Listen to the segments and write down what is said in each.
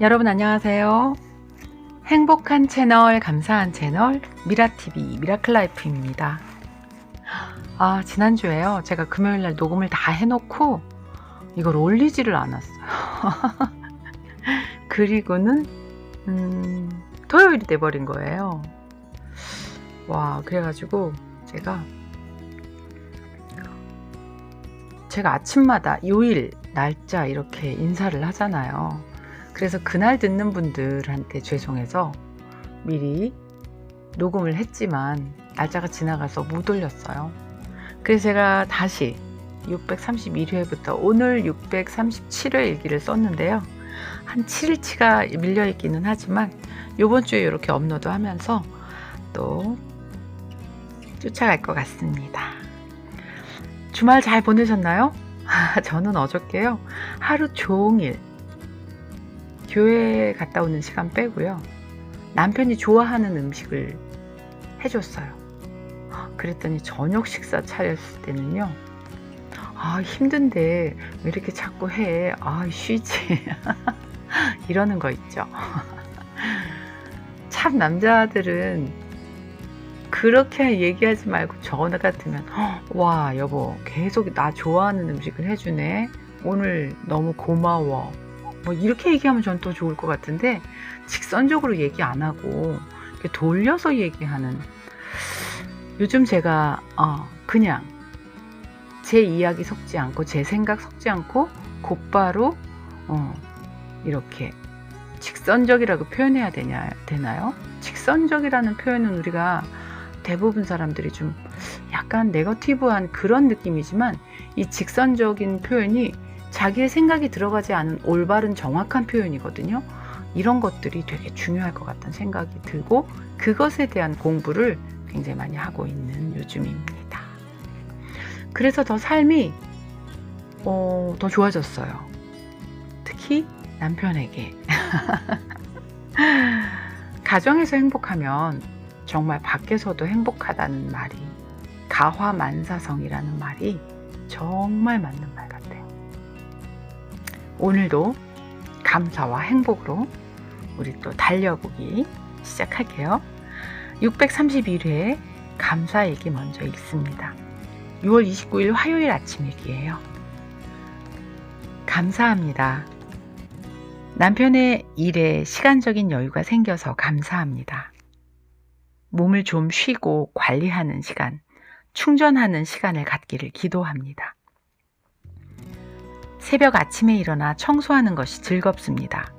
여러분 안녕하세요. 행복한 채널, 감사한 채널, 미라TV, 미라클라이프입니다. 아, 지난주에요. 제가 금요일날 녹음을 다 해놓고 이걸 올리지를 않았어요. 그리고는, 음, 토요일이 돼버린 거예요. 와, 그래가지고 제가 제가 아침마다 요일, 날짜 이렇게 인사를 하잖아요. 그래서 그날 듣는 분들한테 죄송해서 미리 녹음을 했지만 날짜가 지나가서 못 올렸어요. 그래서 제가 다시 631회부터 오늘 637회 일기를 썼는데요. 한 7일치가 밀려 있기는 하지만 이번 주에 이렇게 업로드 하면서 또 쫓아갈 것 같습니다. 주말 잘 보내셨나요? 저는 어저께요. 하루 종일 교회 갔다 오는 시간 빼고요. 남편이 좋아하는 음식을 해줬어요. 그랬더니 저녁 식사 차렸을 때는요. 아, 힘든데 왜 이렇게 자꾸 해? 아, 쉬지. 이러는 거 있죠. 참 남자들은 그렇게 얘기하지 말고 저 같으면 와 여보 계속 나 좋아하는 음식을 해주네 오늘 너무 고마워 뭐 이렇게 얘기하면 전 또 좋을 것 같은데 직선적으로 얘기 안 하고 돌려서 얘기하는 요즘 제가 어 그냥 제 이야기 섞지 않고 제 생각 섞지 않고 곧바로 어 이렇게 직선적이라고 표현해야 되냐 되나요? 직선적이라는 표현은 우리가 대부분 사람들이 좀 약간 네거티브한 그런 느낌이지만 이 직선적인 표현이 자기의 생각이 들어가지 않은 올바른 정확한 표현이거든요. 이런 것들이 되게 중요할 것 같다는 생각이 들고 그것에 대한 공부를 굉장히 많이 하고 있는 요즘입니다. 그래서 더 삶이 어, 더 좋아졌어요. 특히 남편에게. 가정에서 행복하면 정말 밖에서도 행복하다는 말이 가화만사성이라는 말이 정말 맞는 말. 오늘도 감사와 행복으로 우리 또 달려보기 시작할게요. 631회 감사일기 먼저 읽습니다. 6월 29일 화요일 아침 일기예요. 감사합니다. 남편의 일에 시간적인 여유가 생겨서 감사합니다. 몸을 좀 쉬고 관리하는 시간, 충전하는 시간을 갖기를 기도합니다. 새벽 아침에 일어나 청소하는 것이 즐겁습니다.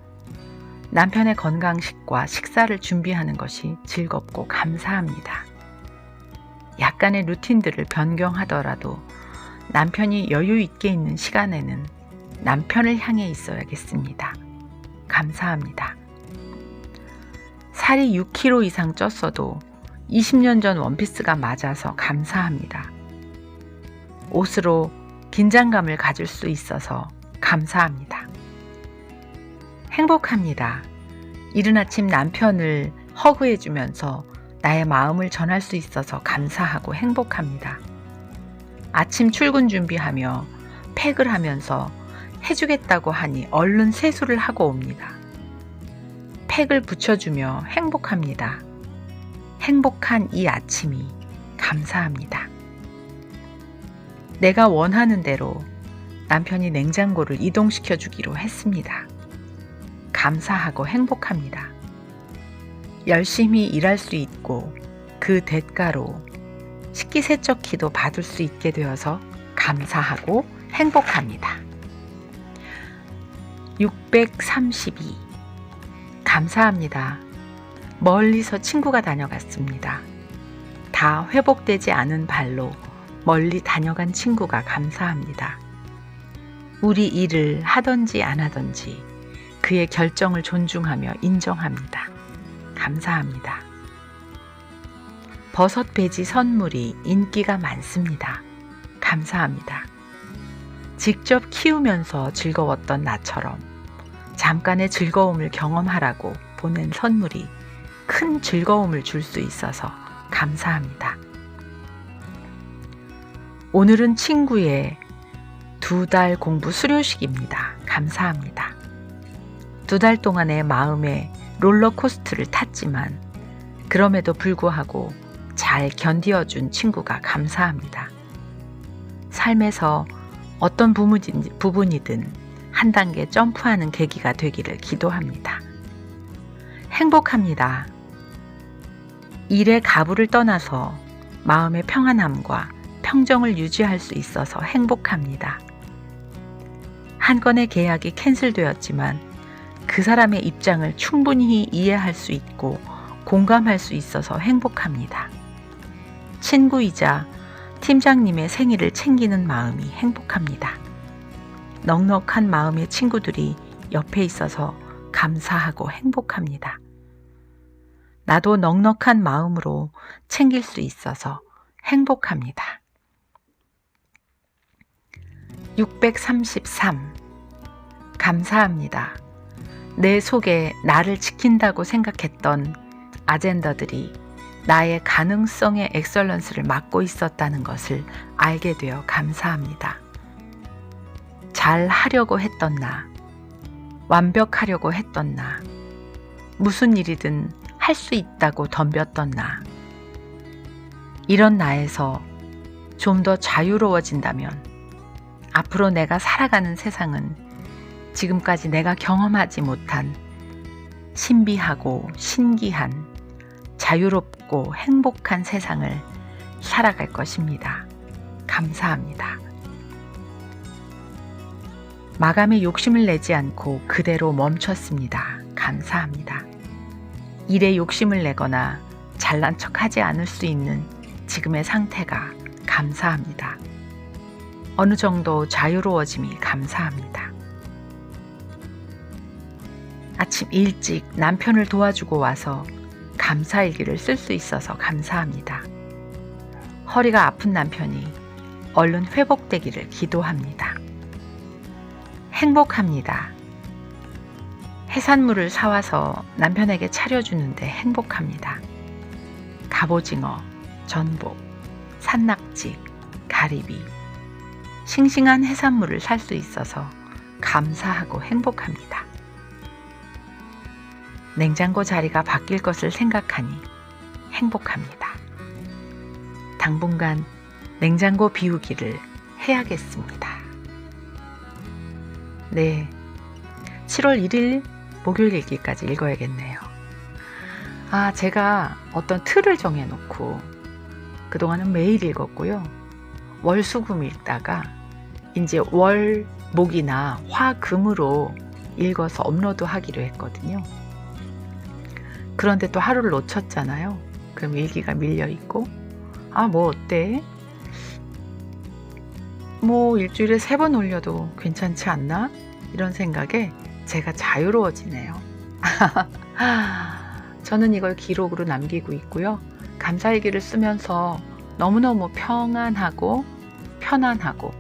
남편의 건강식과 식사를 준비하는 것이 즐겁고 감사합니다. 약간의 루틴들을 변경하더라도 남편이 여유 있게 있는 시간에는 남편을 향해 있어야겠습니다. 감사합니다. 살이 6kg 이상 쪘어도 20년 전 원피스가 맞아서 감사합니다. 옷으로 긴장감을 가질 수 있어서 감사합니다. 행복합니다. 이른 아침 남편을 허그해주면서 나의 마음을 전할 수 있어서 감사하고 행복합니다. 아침 출근 준비하며 팩을 하면서 해주겠다고 하니 얼른 세수를 하고 옵니다. 팩을 붙여주며 행복합니다. 행복한 이 아침이 감사합니다. 내가 원하는 대로 남편이 냉장고를 이동시켜 주기로 했습니다. 감사하고 행복합니다. 열심히 일할 수 있고 그 대가로 식기세척기도 받을 수 있게 되어서 감사하고 행복합니다. 632 감사합니다. 멀리서 친구가 다녀갔습니다. 다 회복되지 않은 발로 멀리 다녀간 친구가 감사합니다. 우리 일을 하던지 안 하던지 그의 결정을 존중하며 인정합니다. 감사합니다. 버섯 배지 선물이 인기가 많습니다. 감사합니다. 직접 키우면서 즐거웠던 나처럼 잠깐의 즐거움을 경험하라고 보낸 선물이 큰 즐거움을 줄 수 있어서 감사합니다. 오늘은 친구의 두 달 공부 수료식입니다. 감사합니다. 두 달 동안의 마음의 롤러코스트를 탔지만 그럼에도 불구하고 잘 견디어준 친구가 감사합니다. 삶에서 어떤 부분이든, 한 단계 점프하는 계기가 되기를 기도합니다. 행복합니다. 일의 가부를 떠나서 마음의 평안함과 평정을 유지할 수 있어서 행복합니다. 한 건의 계약이 캔슬되었지만 그 사람의 입장을 충분히 이해할 수 있고 공감할 수 있어서 행복합니다. 친구이자 팀장님의 생일을 챙기는 마음이 행복합니다. 넉넉한 마음의 친구들이 옆에 있어서 감사하고 행복합니다. 나도 넉넉한 마음으로 챙길 수 있어서 행복합니다. 633. 감사합니다. 내 속에 나를 지킨다고 생각했던 아젠더들이 나의 가능성의 엑설런스를 맡고 있었다는 것을 알게 되어 감사합니다. 잘 하려고 했던 나, 완벽하려고 했던 나, 무슨 일이든 할 수 있다고 덤볐던 나, 이런 나에서 좀 더 자유로워진다면 앞으로 내가 살아가는 세상은 지금까지 내가 경험하지 못한 신비하고 신기한 자유롭고 행복한 세상을 살아갈 것입니다. 감사합니다. 마감에 욕심을 내지 않고 그대로 멈췄습니다. 감사합니다. 일에 욕심을 내거나 잘난 척 하지 않을 수 있는 지금의 상태가 감사합니다. 어느 정도 자유로워짐이 감사합니다. 아침 일찍 남편을 도와주고 와서 감사일기를 쓸 수 있어서 감사합니다. 허리가 아픈 남편이 얼른 회복되기를 기도합니다. 행복합니다. 해산물을 사와서 남편에게 차려주는데 행복합니다. 갑오징어, 전복, 산낙지, 가리비, 싱싱한 해산물을 살 수 있어서 감사하고 행복합니다. 냉장고 자리가 바뀔 것을 생각하니 행복합니다. 당분간 냉장고 비우기를 해야겠습니다. 네. 7월 1일 목요일 일기까지 읽어야겠네요. 아, 제가 어떤 틀을 정해놓고 그동안은 매일 읽었고요. 월, 수, 금 읽다가 이제 월, 목이나 화, 금으로 읽어서 업로드 하기로 했거든요. 그런데 또 하루를 놓쳤잖아요. 그럼 일기가 밀려 있고, 아, 뭐 어때? 뭐 일주일에 세 번 올려도 괜찮지 않나? 이런 생각에 제가 자유로워지네요. 저는 이걸 기록으로 남기고 있고요. 감사일기를 쓰면서 너무너무 평안하고 편안하고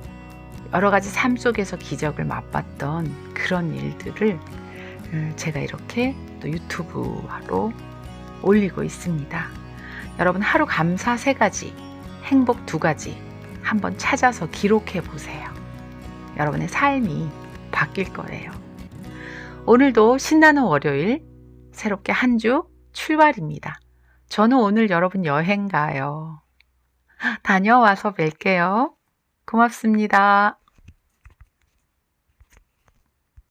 여러 가지 삶 속에서 기적을 맛봤던 그런 일들을 음, 제가 이렇게 또 유튜브로 올리고 있습니다. 여러분 하루 감사 세 가지, 행복 두 가지 한번 찾아서 기록해 보세요. 여러분의 삶이 바뀔 거예요. 오늘도 신나는 월요일 새롭게 한 주 출발입니다. 저는 오늘 여러분 여행 가요. 다녀와서 뵐게요. 고맙습니다.